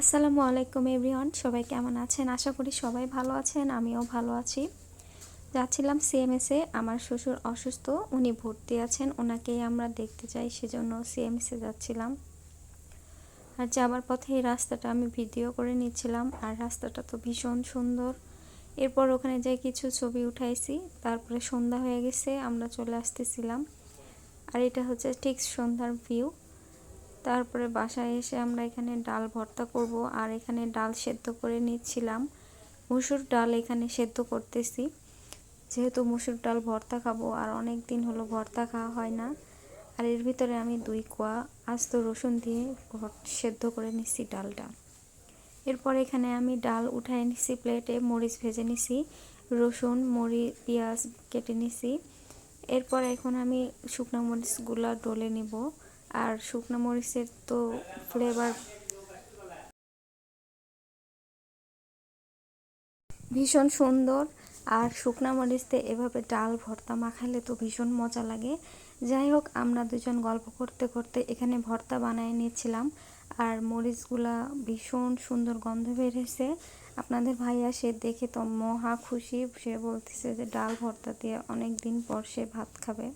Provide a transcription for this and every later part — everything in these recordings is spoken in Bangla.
আসসালামু আলাইকুম এভরিওয়ান, সবাই কেমন আছেন? আশা করি সবাই ভালো আছেন, আমিও ভালো আছি। যাচ্ছিলাম সিএমএসে আমার শ্বশুর অসুস্থ, উনি ভর্তি আছেন, ওনাকেই আমরা দেখতে চাই, সেজন্য সিএমএসে যাচ্ছিলাম। আর যাবার পথে এই রাস্তাটা আমি ভিডিও করে নিচ্ছিলাম, আর রাস্তাটা তো ভীষণ সুন্দর। এরপর ওখানে যাই কিছু ছবি উঠাইছি, তারপরে সন্ধ্যা হয়ে গেছে, আমরা চলে আসতেছিলাম। আর এটা হচ্ছে ঠিক সন্ধ্যার ভিউ তারপরে বাসায় এসে আমরা এখানে ডাল ভর্তা করব আর এখানে ডাল সেদ্ধ করে নিচ্ছিলাম। মুসুর ডাল এখানে সেদ্ধ করতেছি। যেহেতু মুসুর ডাল ভর্তা খাব আর অনেক দিন হলো ভর্তা খাওয়া হয় না, আর এর ভিতরে আমি দুই কোয়া আস্ত রসুন দিয়ে সেদ্ধ করে নিচ্ছি ডালটা। এরপর এখানে আমি ডাল উঠায় নিছি প্লেটে মরিচ ভেজে নিছি রসুন, মরি, পেঁয়াজ কেটে নিছি এরপর এখন আমি শুকনো মরিচগুলো ডলে নিব। আর শুকনো মরিচের তো ফ্লেভার ভীষণ সুন্দর। আর শুকনো মরিচতে এভাবে ডাল, ভর্তা মাখালে তো ভীষণ মজা লাগে। যাই হোক, আমরা দুজন গল্প করতে করতে এখানে ভর্তা বানিয়ে নিয়েছিলাম। আর মরিচগুলা ভীষণ সুন্দর গন্ধ বেরিয়েছে আপনাদের ভাইয়া, সে দেখে তো মহা খুশি। সে বলতেছে যে ডাল, ভর্তা দিয়ে অনেক দিন পর সে ভাত খাবে।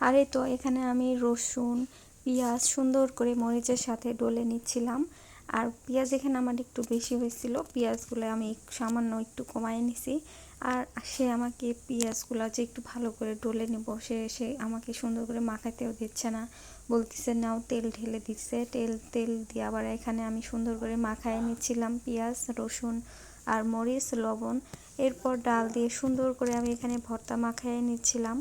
আর এই তো, এখানে আমি রসুন, পেঁয়াজ সুন্দর করে মরিচের সাথে ডলে নিচ্ছিলাম। আর পেঁয়াজ এখানে আমার একটু বেশি হয়েছিল, পেঁয়াজগুলো আমি সামান্য একটু কমায় নিছি। আর সে আমাকে পেঁয়াজগুলো যে একটু ভালো করে ডলে নিব, সে সে আমাকে সুন্দর করে মাখাতেও দিচ্ছে না। বলতেছে, নাও, তেল ঢেলে দিচ্ছে। তেল তেল দিয়ে আবার এখানে আমি সুন্দর করে মাখায় নিচ্ছিলাম পেঁয়াজ, রসুন আর মরিচ, লবণ। এরপর ডাল দিয়ে সুন্দর করে আমি এখানে ভর্তা মাখাইয়ে নিচ্ছিলাম।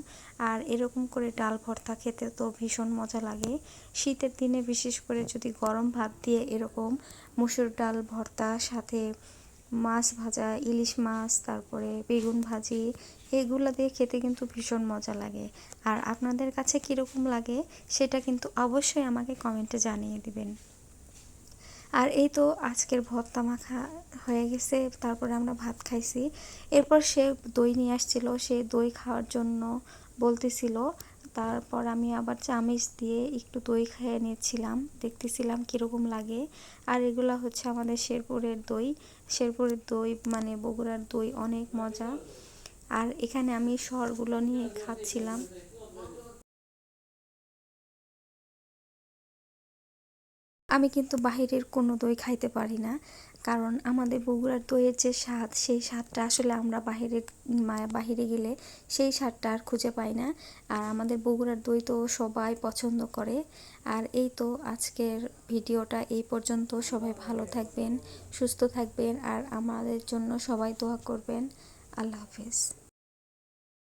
আর এরকম করে ডাল ভর্তা খেতে তো ভীষণ মজা লাগে। শীতের দিনে বিশেষ করে যদি গরম ভাত দিয়ে এরকম মুসুর ডাল ভর্তা, সাথে মাছ ভাজা, ইলিশ মাছ, তারপরে বেগুন ভাজি, এগুলো দিয়ে খেতে কিন্তু ভীষণ মজা লাগে। আর আপনাদের কাছে কীরকম লাগে সেটা কিন্তু অবশ্যই আমাকে কমেন্টে জানিয়ে দিবেন। আর এই তো আজকের ভর্তা মাখা হয়ে গেছে, তারপরে আমরা ভাত খাইছি। এরপর সে দই নিয়ে আসছিল, সে দই খাওয়ার জন্য বলতেছিল। তারপর আমি আবার চামিচ দিয়ে একটু দই খেয়ে নিচ্ছিলাম, দেখতেছিলাম কীরকম লাগে। আর এগুলো হচ্ছে আমাদের শেরপুরের দই। শেরপুরের দই মানে বগুড়ার দই অনেক মজা। আর এখানে আমি শহরগুলো নিয়ে খাচ্ছিলাম। আমি কিন্তু বাহিরের কোনো দই খাইতে পারি না। কারণ আমাদের বগুড়ার দইয়ের যে স্বাদ, সেই স্বাদটা আসলে আমরা বাহিরের বাহিরে গেলে সেই স্বাদটা আর খুঁজে পাই না। আর আমাদের বগুড়ার দই তো সবাই পছন্দ করে। আর এই তো আজকের ভিডিওটা এই পর্যন্ত। সবাই ভালো থাকবেন, সুস্থ থাকবেন, আর আমাদের জন্য সবাই দোয়া করবেন। আল্লাহ হাফিজ।